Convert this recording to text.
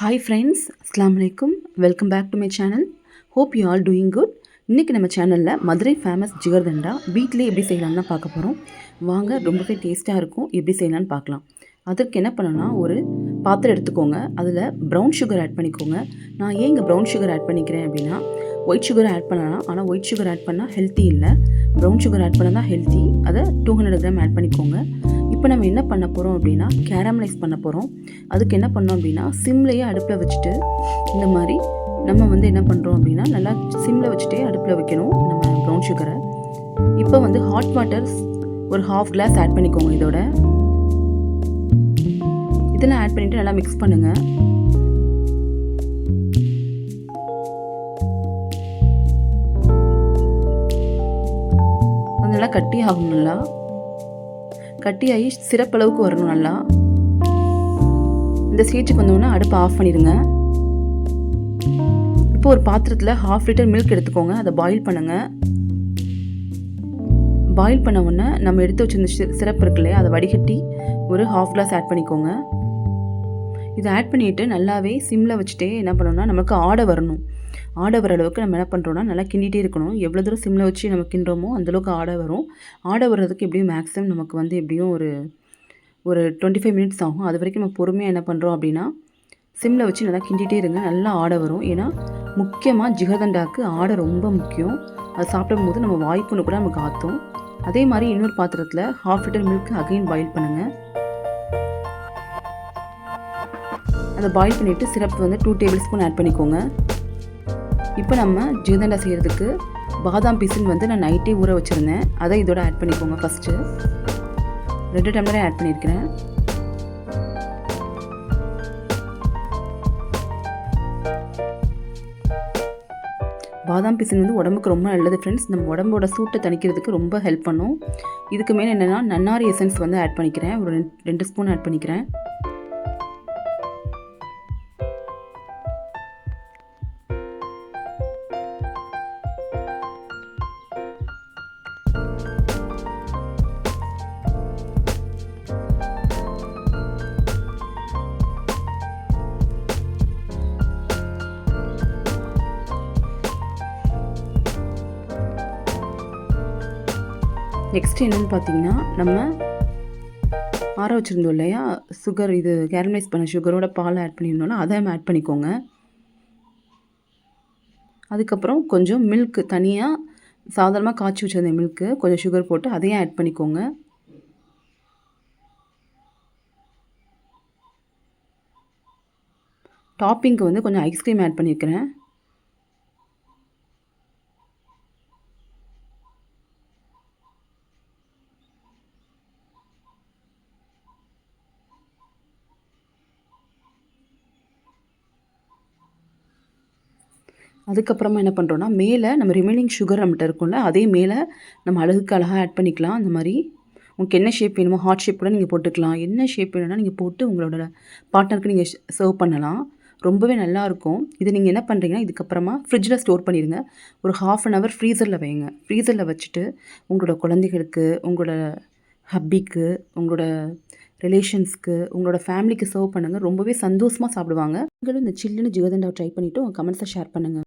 Hi friends அஸ்லாம் வலைக்கும் welcome back to my channel hope you all doing good இன்றைக்கி நம்ம சேனலில் மதுரை ஃபேமஸ் ஜிகர்தண்டா வீட்டிலே எப்படி செய்யலாம்னு தான் பார்க்க போகிறோம் வாங்க ரொம்பவே டேஸ்ட்டாக இருக்கும். எப்படி செய்யலாம்னு பார்க்கலாம். அதற்கு என்ன பண்ணணும்னா ஒரு பாத்திரம் எடுத்துக்கோங்க. அதில் ப்ரௌன் சுகர் ஆட் பண்ணிக்கோங்க. நான் ஏன் இங்கே ப்ரௌன் சுகர் ஆட் பண்ணிக்கிறேன் அப்படின்னா ஒயிட் சுகர் ஆட் பண்ணலாம். ஆனால் ஒயிட் சுகர் ஆட் பண்ணால் ஹெல்த்தி இல்லை. ப்ரௌன் சுகர் ஆட் பண்ணால் தான் ஹெல்த்தி அதை டூ ஹண்ட்ரட் கிராம் ஆட் பண்ணிக்கோங்க. இப்போ நம்ம என்ன பண்ண போகிறோம் அப்படின்னா கேரமலைஸ் பண்ண போகிறோம் அதுக்கு என்ன பண்ணோம் அப்படின்னா சிம்லேயே அடுப்பில் வச்சுட்டு இந்த மாதிரி நம்ம வந்து என்ன பண்ணுறோம் அப்படின்னா நல்லா சிம்மில் வச்சுட்டே அடுப்பில் வைக்கணும் நம்ம ப்ரௌன் சுகரை இப்போ வந்து ஹாட் வாட்டர் ஒரு ஹாஃப் கிளாஸ் ஆட் பண்ணிக்கோங்க இதோட. இதெல்லாம் ஆட் பண்ணிவிட்டு நல்லா மிக்ஸ் பண்ணுங்கள் நல்லா கட்டி ஆகும் நல்லா. கட்டியாகி சிறப்பளவுக்கு வரணும் நல்லா. இந்த ஸ்டேஜுக்கு வந்தோடனே அடுப்பை ஆஃப் பண்ணிடுங்க. இப்போ ஒரு பாத்திரத்தில் ஹாஃப் லிட்டர் மில்க் எடுத்துக்கோங்க. அதை பாயில் பண்ணுங்கள் பாயில் பண்ண உடனே நம்ம எடுத்து வச்சிருந்த சிறப்பு இருக்கு இல்லையா? அதை வடிகட்டி ஒரு ஹாஃப் கிளாஸ் ஆட் பண்ணிக்கோங்க. இதை ஆட் பண்ணிவிட்டு நல்லாவே சிம்மில் வச்சுட்டே என்ன பண்ணணும்னா நமக்கு ஆடை வரணும். ஆடை வர அளவுக்கு நம்ம என்ன பண்ணுறோம்னா நல்லா கிண்டிகிட்டே இருக்கணும். எவ்வளோ தூரம் சிம்மில் வச்சு நம்ம கிண்டுறோமோ அந்தளவுக்கு ஆடை வரும். ஆடை வர்றதுக்கு எப்படியும் மேக்ஸிமம் நமக்கு வந்து எப்படியும் ஒரு ஒரு டுவெண்ட்டி ஃபைவ் மினிட்ஸ் ஆகும். அது வரைக்கும் நம்ம பொறுமையாக என்ன பண்ணுறோம் அப்படின்னா சிம்மில் வச்சு நல்லா கிண்டிகிட்டே இருங்க. நல்லா ஆடை வரும். ஏன்னா முக்கியமாக ஜிகதண்டாக்கு ஆடை ரொம்ப முக்கியம். அது சாப்பிடும் போது நம்ம வாய்ப்புன்னு கூட நமக்கு ஆற்றும் அதே மாதிரி இன்னொரு பாத்திரத்தில் half litre milk again boil பண்ணுங்கள் அதை பாயில் பண்ணிவிட்டு சிரப் வந்து டூ டேபிள் ஸ்பூன் ஆட் பண்ணிக்கோங்க. இப்போ நம்ம ஜீதண்டா செய்கிறதுக்கு பாதாம் பிசின் வந்து நான் நைட்டே ஊற வச்சுருந்தேன். அதை இதோட ஆட் பண்ணிக்கோங்க ஃபஸ்ட்டு ரெண்டு டம்ளரே ஆட் பண்ணியிருக்கிறேன் பாதாம் பீசன் வந்து உடம்புக்கு ரொம்ப நல்லது ஃப்ரெண்ட்ஸ் நம்ம உடம்போட சூட்டை தணிக்கிறதுக்கு ரொம்ப ஹெல்ப் பண்ணும். இதுக்கு மேலே என்னென்னா நன்னாரி எசன்ஸ் வந்து ஆட் பண்ணிக்கிறேன். ஒரு ரெண்டு ஸ்பூன் ஆட் பண்ணிக்கிறேன். நெக்ஸ்ட் என்னென்னு பார்த்தீங்கன்னா நம்ம ஆற வச்சுருந்தோம் இல்லையா? சுகர் இது கேரமலைஸ் பண்ண சுகரோட பால் ஆட் பண்ணியிருந்தோம்னா அதை ஆட் பண்ணிக்கோங்க. அதுக்கப்புறம் கொஞ்சம் மில்க் தனியாக சாதாரணமாக காய்ச்சி வச்சுருந்த மில்க்கு கொஞ்சம் சுகர் போட்டு அதையும் ஆட் பண்ணிக்கோங்க. டாப்பிங்க்கு வந்து கொஞ்சம் ஐஸ்கிரீம் ஆட் பண்ணியிருக்கிறேன் அதுக்கப்புறமா என்ன பண்ணுறோன்னா மேலே நம்ம ரிமைனிங் சுகர் நம்மகிட்ட இருக்கும்ல அதே மேலே நம்ம அழகுக்கு அழகாக ஆட் பண்ணிக்கலாம். அந்த மாதிரி உங்களுக்கு என்ன ஷேப் வேணுமோ ஹார்ட் ஷேப் கூட நீங்கள் போட்டுக்கலாம். என்ன ஷேப் வேணும்னா நீங்கள் போட்டு உங்களோட பார்ட்னருக்கு நீங்கள் சர்வ் பண்ணலாம். ரொம்பவே நல்லாயிருக்கும் இது நீங்கள் என்ன பண்ணுறீங்கன்னா இதுக்கப்புறமா ஃப்ரிட்ஜில் ஸ்டோர் பண்ணிடுங்க. ஒரு ஹாஃப் அன் ஹவர் ஃப்ரீசரில் வைங்க. ஃப்ரீசரில் வச்சுட்டு உங்களோட குழந்தைகளுக்கு உங்களோட ஹப்பிக்கு உங்களோட ரிலேஷன்ஸ்க்கு உங்களோட ஃபேமிலிக்கு சர்வ் பண்ணுங்கள் ரொம்பவே சந்தோஷமாக சாப்பிடுவாங்க. நீங்களும் இந்த சில்லுன்னு ஜிகதண்டாவை ட்ரை பண்ணிவிட்டு உங்கள் கமெண்ட்ஸை ஷேர் பண்ணுங்கள்